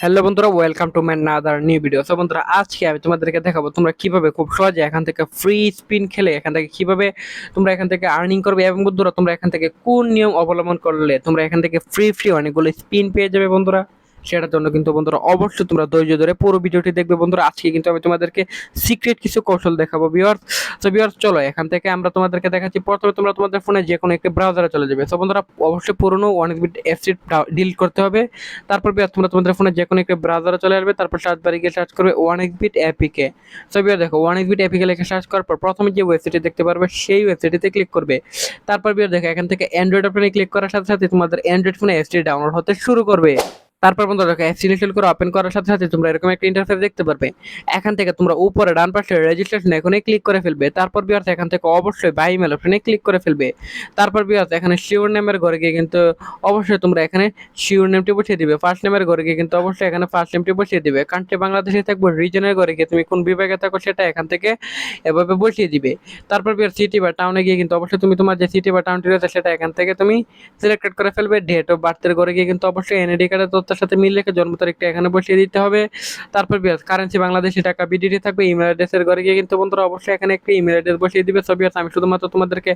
Hello বন্ধুরা welcome to my another new video so বন্ধুরা, আজকে আমি তোমাদেরকে দেখাবো তোমরা কীভাবে খুব সহজে এখান থেকে ফ্রি স্পিন খেলে, এখান থেকে কীভাবে তোমরা এখান থেকে আর্নিং করবে এবং বন্ধুরা, তোমরা এখান থেকে কোন নিয়ম অবলম্বন করলে তোমরা এখান থেকে ফ্রি ফ্রি অনেকগুলো স্পিন পেয়ে যাবে বন্ধুরা। সেটার জন্য কিন্তু বন্ধুরা অবশ্যই তোমরা ধৈর্য ধরে পুরো ভিডিওটি দেখবে। বন্ধুরা, আজকে কিন্তু আমি তোমাদেরকে সিক্রেট কিছু কৌশল দেখাবো ভিউয়ার্স তো ভিউয়ার্স চলো, এখান থেকে আমরা তোমাদেরকে দেখাচ্ছি। প্রথমে তোমরা তোমাদের ফোনে যে কোনো একটি ব্রাউজারে চলে যাবে। তো বন্ধুরা, অবশ্যই পুরনো অনেক বিট অ্যাপসটি ডিলিট করতে হবে। তারপর বিয়ার তোমরা তোমাদের ফোনে যে কোনো একটা ব্রাউজারে চলে আসবে। তারপর সার্চ বারে গিয়ে সার্চ করবে এক্স বিট অ্যাপিকে সো বিয়ার দেখো এক্স বিট অ্যাপিকে লিখে সার্চ করার পর প্রথমে যে ওয়েবসাইটে দেখতে পারবে, সেই ওয়েবসাইটে ক্লিক করবে। তারপর বিয়ার দেখো, এখান থেকে অ্যান্ড্রয়েড অপশনে ক্লিক করার সাথে সাথে তোমাদের অ্যান্ড্রয়েড ফোনে অ্যাপসটি ডাউনলোড হতে শুরু করবে। তারপর বন্ধু দেখো অ্যাপস ইনস্টল করে ওপেন করার সাথে সাথে তোমরা এরকম একটা ইন্টারফেস দেখতে পারবে। এখান থেকে তোমরা উপরে ডান পাশে রেজিস্ট্রেশন এখানে ক্লিক করে ফেলবে। তারপর বিয়ার্স এখান থেকে অবশ্যই বাই মেল অপশনে ক্লিক করে ফেলবে। তারপর বিয়ার্স এখানে শিওর নেমের ঘরে গিয়ে কিন্তু অবশ্যই তোমরা এখানে শিওর নেমটি বসিয়ে দিবে। ফার্স্ট নেমের ঘরে গিয়ে কিন্তু অবশ্যই এখানে ফার্স্ট নেমটি বসিয়ে দিবে। কান্ট্রি বাংলাদেশে থাকবে রিজনের ঘরে গিয়ে তুমি কোন বিভাগে থাকো সেটা এখান থেকে এভাবে বসিয়ে দিবে। তারপর বিয়ার সিটি বা টাউনে গিয়ে কিন্তু অবশ্যই তুমি তোমার যে সিটি বা টাউনটি রয়েছে সেটা এখান থেকে তুমি সিলেক্টেড করে ফেলবে। ডেট অফ বার্থের ঘরে গিয়ে কিন্তু অবশ্যই এনআইডি কার্ডের তথ্যের সাথে মিল রেখে জন্ম তারিখটা এখানে বসিয়ে দিতে হবে। তারপর বিয়াস কারেন্সি বাংলাদেশি টাকা বিডিটি থাকবে ইমেল অ্যাড্রেসের ঘরে গিয়ে কিন্তু বন্ধুরা অবশ্যই এখানে একটি ইমেল অ্যাড্রেস বসিয়ে দিবে। সবই আমি শুধুমাত্র তোমাদেরকে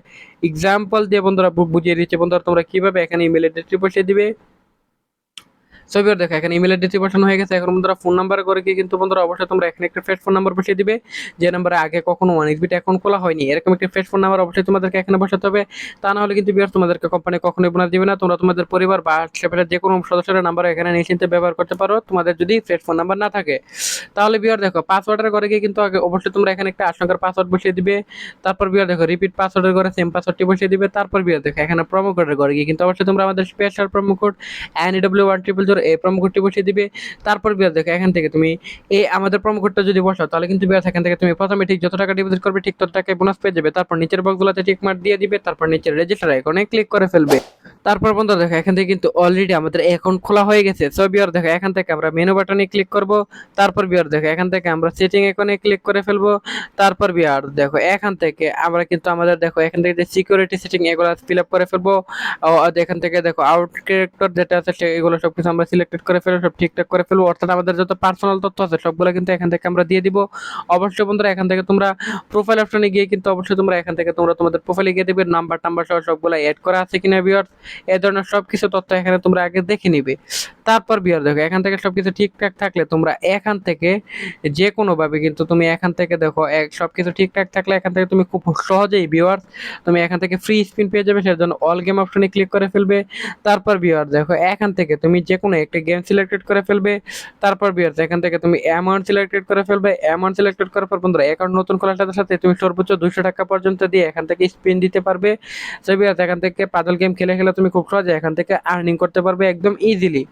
এক্সাম্পল দিয়ে বন্ধুরা বুঝিয়ে দিচ্ছি, বন্ধুরা তোমরা কীভাবে এখানে ইমেল অ্যাড্রেসটি বসিয়ে দিবে। ছবি দেখো, এখানে ইমেল অ্যাড্রেস বসানো হয়ে গেছে। এখন বন্ধুরা ফোন নাম্বার করে গিয়ে কিন্তু বন্ধুরা অবশ্যই তোমরা এখানে একটা ফ্রেশ ফোন নাম্বার বসিয়ে দিবে। যে নাম্বারে আগে কখনো ওয়ান এক্সবিট অ্যাকাউন্ট খোলা হয়নি। এরকম একটা ফ্রেশ ফোন নাম্বার অবশ্যই তোমাদেরকে এখানে বসাতে হবে। তা না হলে কিন্তু বিয়ার তোমাদেরকে কোম্পানি কখনোই বোনাস দিবে না। তোমরা তোমাদের পরিবার বা আশেপাশের যে কোনো সদস্যের নাম্বার এখানে নিশ্চিন্তে ব্যবহার করতে পারো। তোমাদের যদি ফ্রেশ ফোন নাম্বার না থাকে, তাহলে বিয়ার দেখো পাসওয়ার্ডের ঘরে গিয়ে কিন্তু আগে অবশ্যই তোমরা এখানে একটা আশঙ্কার পাসওয়ার্ড বসিয়ে দিবে। তারপর বিয়ার দেখো রিপিট পাসওয়ার্ডের ঘরে সেম পাসওয়ার্ডটি বসিয়ে দিবে। তারপর বিয়ার দেখো, এখানে প্রোমো কোডের ঘরে গিয়ে কিন্তু অবশ্যই তোমরা আমাদের special promo code N W one triple zero এই কোডটি বসিয়ে দিবে। তারপর বিয়ার দেখো, এখান থেকে তুমি এই আমাদের কোডটা যদি বসাও, তাহলে কিন্তু বিয়ার এখান থেকে তুমি প্রথমে ঠিক যত টাকা ডিপোজিট করবে, ঠিক তত টাকায় বোনাস পেয়ে যাবে। তারপর নিচের বক্সগুলোতে টিক মার্ক দিয়ে দিবে, তারপর নিচের রেজিস্টার আইকনে ক্লিক করে ফেলবে। তারপর বন্ধু দেখো, এখান থেকে কিন্তু অলরেডি আমাদের অ্যাকাউন্ট খোলা হয়ে গেছে। সো বিয়ার দেখো, এখান থেকে আমরা মেনু বাটনে ক্লিক করব। তারপর বিয়ার দেখো, এখান থেকে আমরা সেটিং আইকনে ক্লিক করে ফেলব। তারপর বিয়ার দেখো, এখান থেকে আমরা কিন্তু আমাদের দেখো, এখান থেকে যে সিকিউরিটি সেটিং এগুলো ফিল আপ করে ফেলব। এখান থেকে দেখো আউট ক্যারেক্টর যেটা আছে এগুলো সব কিছু আমরা সিলেক্টেড করে ফেলব, সব ঠিকঠাক করে ফেলব। অর্থাৎ আমাদের যত পার্সোনাল তথ্য আছে, সবগুলো কিন্তু এখান থেকে আমরা দিয়ে দিব। অবশ্যই বন্ধুরা, এখান থেকে তোমরা প্রোফাইল অপশনে গিয়ে কিন্তু অবশ্যই তোমরা এখান থেকে তোমরা তোমাদের প্রোফাইলে গিয়ে দেবে নাম্বার টাম্বার সহ সবগুলো অ্যাড করা আছে কিনা বিয়ার এই ধরনের সব কিছু তথ্য এখানে তোমরা আগে দেখে নিবে। তারপর বিয়ার দেখো, এখান থেকে সবকিছু ঠিকঠাক থাকলে তোমরা এখান থেকে যে কোনো ভাবে কিন্তু তুমি এখান থেকে দেখো এক সবকিছু ঠিকঠাক থাকলে এখান থেকে তুমি খুব সহজেই বিয়ার তুমি এখান থেকে ফ্রি স্পিন পেয়ে যাবে সেটার জন্য অল গেম অপশনে ক্লিক করে ফেলবে। তারপর বিয়ার দেখো, এখান থেকে তুমি যে কোনো একটা গেম সিলেক্টেড করে ফেলবে। তারপর বিয়ার এখান থেকে তুমি অ্যামাউন্ট সিলেক্টেড করে ফেলবে। অ্যামাউন্ট সিলেক্টেড করার পর বন্ধুরা অ্যাকাউন্ট নতুন সাথে সাথে তুমি সর্বোচ্চ দুশো টাকা পর্যন্ত দিয়ে এখান থেকে স্পিন দিতে পারবে। সো বিয়ার এখান থেকে পাজল গেম খেলে খেলে তুমি খুব সহজে এখান থেকে আর্নিং করতে পারবে একদম ইজিলি